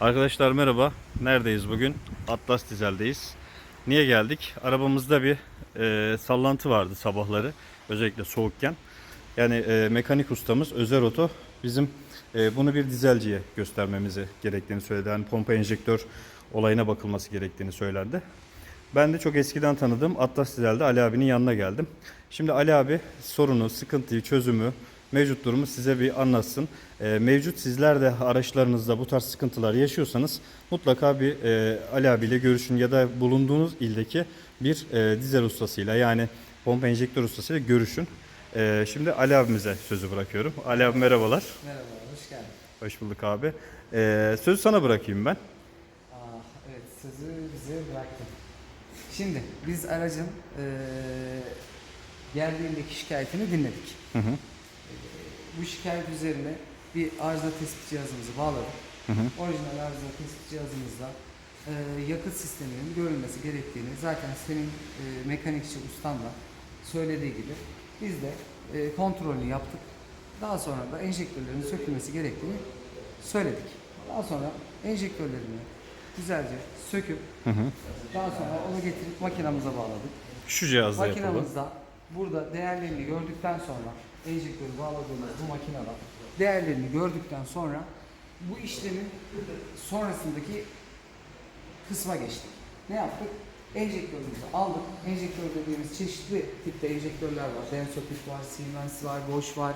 Arkadaşlar merhaba. Neredeyiz bugün? Atlas Dizel'deyiz. Niye geldik? Arabamızda bir e, sallantı vardı sabahları. Özellikle soğukken. Yani e, mekanik ustamız Özer Oto bizim e, bunu bir dizelciye göstermemizi gerektiğini söyledi. Yani pompa enjektör olayına bakılması gerektiğini söylendi. Ben de çok eskiden tanıdığım Atlas Dizel'de Ali abinin yanına geldim. Şimdi Ali abi sorunu, sıkıntıyı, çözümü, mevcut durumu size bir anlatsın. Ee, mevcut sizler de araçlarınızda bu tarz sıkıntılar yaşıyorsanız mutlaka bir e, Ali abiyle görüşün ya da bulunduğunuz ildeki bir e, dizel ustasıyla yani pompa enjektör ustasıyla görüşün. Ee, şimdi Ali abimize sözü bırakıyorum. Ali abi merhabalar. Merhaba, hoş geldin. Hoş bulduk abi. Ee, sözü sana bırakayım ben. Ah, evet, sözü bize bıraktın. Şimdi biz aracın eee geldiğindeki şikayetini dinledik. Hı hı. Bu şikayet üzerine bir arıza tespit cihazımızı bağladık. Hı hı. Orijinal arıza tespit cihazımızla eee, yakıt sisteminin görülmesi gerektiğini zaten senin eee, mekanikçi ustan da söylediği gibi biz de eee, kontrolünü yaptık. Daha sonra da enjektörlerin sökülmesi gerektiğini söyledik. Daha sonra enjektörlerini güzelce söküp Hı hı. daha sonra onu getirip makinamıza bağladık. Şu cihazla yapalım. Makinamızda burada değerlerini gördükten sonra enjektörü bağladığımız bu makinede değerlerini gördükten sonra bu işlemin sonrasındaki kısma geçtik. Ne yaptık? Enjektörümüzü aldık. Enjektör dediğimiz çeşitli tipte enjektörler var. Densopik var, Siemens var, Bosch var.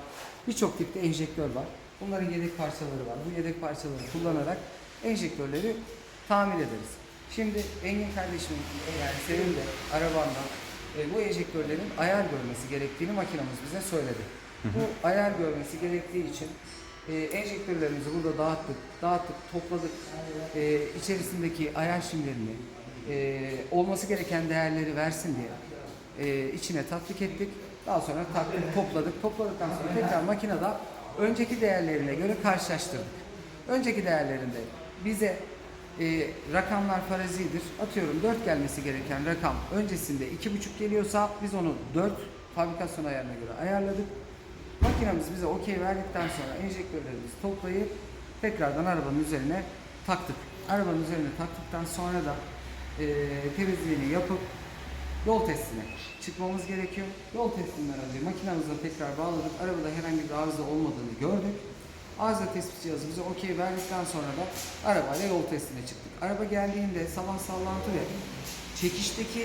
Birçok tipte enjektör var. Bunların yedek parçaları var. Bu yedek parçaları kullanarak enjektörleri tamir ederiz. Şimdi Engin kardeşimin yani senin de arabandan e, bu enjektörlerin ayar görmesi gerektiğini makinamız bize söyledi. Bu ayar görmesi gerektiği için e, enjektörlerimizi burada dağıttık, dağıttık, topladık. E, içerisindeki ayar şimlerini, e, olması gereken değerleri versin diye e, içine tatbik ettik. Daha sonra taktık, topladık. Topladıktan sonra tekrar makinede önceki değerlerine göre karşılaştırdık. Önceki değerlerinde bize e, rakamlar farazidir. Atıyorum 4 gelmesi gereken rakam öncesinde 2,5 geliyorsa biz onu 4 fabrikasyon ayarına göre ayarladık. Makinemiz bize okey verdikten sonra enjektörlerimizi toplayıp tekrardan arabanın üzerine taktık. Arabanın üzerine taktıktan sonra da e, temizliğini yapıp yol testine çıkmamız gerekiyor. Yol testinden önce makinamıza tekrar bağladık. Arabada herhangi bir arıza olmadığını gördük. Arıza tespit cihazı bize okey verdikten sonra da arabayla yol testine çıktık. Araba geldiğinde salan sallantı ve çekişteki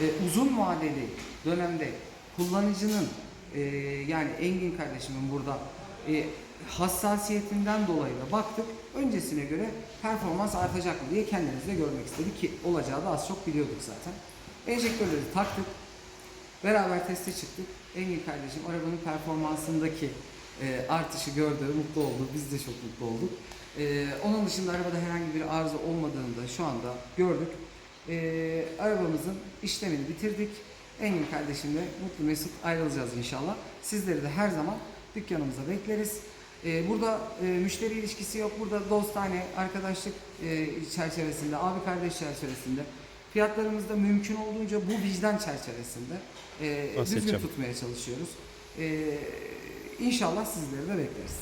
e, uzun vadeli dönemde kullanıcının e, yani Engin kardeşimin burada e, hassasiyetinden dolayı da baktık. Öncesine göre performans artacak mı diye kendimizde görmek istedik ki olacağı da az çok biliyorduk zaten. Enjektörleri taktık. Beraber teste çıktık. Engin kardeşim arabanın performansındaki e, artışı gördü, mutlu oldu. Biz de çok mutlu olduk. E, onun dışında arabada herhangi bir arıza olmadığını da şu anda gördük. E, arabamızın işlemini bitirdik. Engin kardeşimle mutlu mesut ayrılacağız inşallah. Sizleri de her zaman dükkanımıza bekleriz. E, burada e, müşteri ilişkisi yok. Burada dostane, arkadaşlık e, çerçevesinde, abi kardeş çerçevesinde fiyatlarımızda mümkün olduğunca bu vicdan çerçevesinde e, düzgün tutmaya çalışıyoruz. E, inşallah sizleri de bekleriz.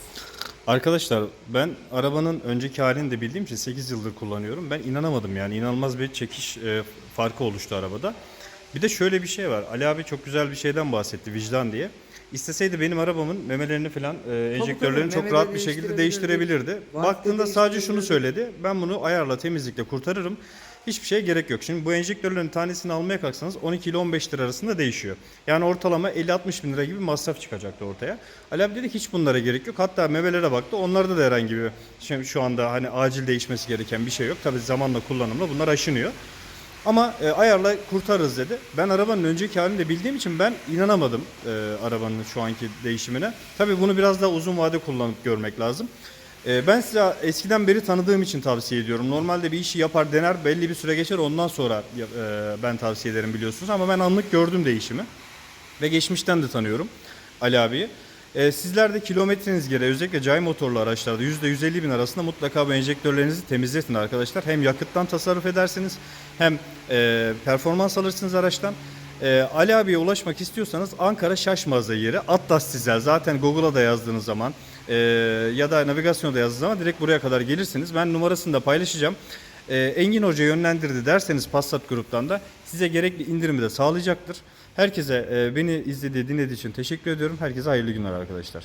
Arkadaşlar ben arabanın önceki halini de bildiğim için 8 yıldır kullanıyorum. Ben inanamadım yani inanılmaz bir çekiş e, farkı oluştu arabada. Bir de şöyle bir şey var. Ali abi çok güzel bir şeyden bahsetti vicdan diye. İsteseydi benim arabamın memelerini falan e, enjektörlerini çok memeleri rahat bir şekilde değiştirebilirdi. Baktığında sadece şunu değiştirebilirdi. söyledi. Ben bunu ayarla temizlikle kurtarırım. Hiçbir şeye gerek yok. Şimdi bu enjektörlerin tanesini almaya kalksanız 12 ile 15 lira arasında değişiyor. Yani ortalama 50-60 bin lira gibi masraf çıkacaktı ortaya. Abi dedi hiç bunlara gerek yok. Hatta memelere baktı. Onlarda da herhangi bir şimdi şu anda hani acil değişmesi gereken bir şey yok. Tabii zamanla kullanımla bunlar aşınıyor. Ama e, ayarla kurtarırız dedi. Ben arabanın önceki halini de bildiğim için ben inanamadım e, arabanın şu anki değişimine. Tabii bunu biraz daha uzun vade kullanıp görmek lazım. E, ben size eskiden beri tanıdığım için tavsiye ediyorum. Normalde bir işi yapar dener belli bir süre geçer ondan sonra e, ben tavsiye ederim biliyorsunuz. Ama ben anlık gördüm değişimi. Ve geçmişten de tanıyorum Ali abiyi. Ee, sizler de kilometreniz gereği özellikle cay motorlu araçlarda %150 bin arasında mutlaka bu enjektörlerinizi temizletin arkadaşlar. Hem yakıttan tasarruf edersiniz hem e, performans alırsınız araçtan. E, Ali abiye ulaşmak istiyorsanız Ankara Şaşmaz'da yeri Atlas Dizel zaten Google'a da yazdığınız zaman e, ya da navigasyonda yazdığı zaman direkt buraya kadar gelirsiniz. Ben numarasını da paylaşacağım. E, Engin Hoca yönlendirdi derseniz Passat gruptan da size gerekli indirimi de sağlayacaktır. Herkese e, beni izlediği, dinlediği için teşekkür ediyorum. Herkese hayırlı günler arkadaşlar.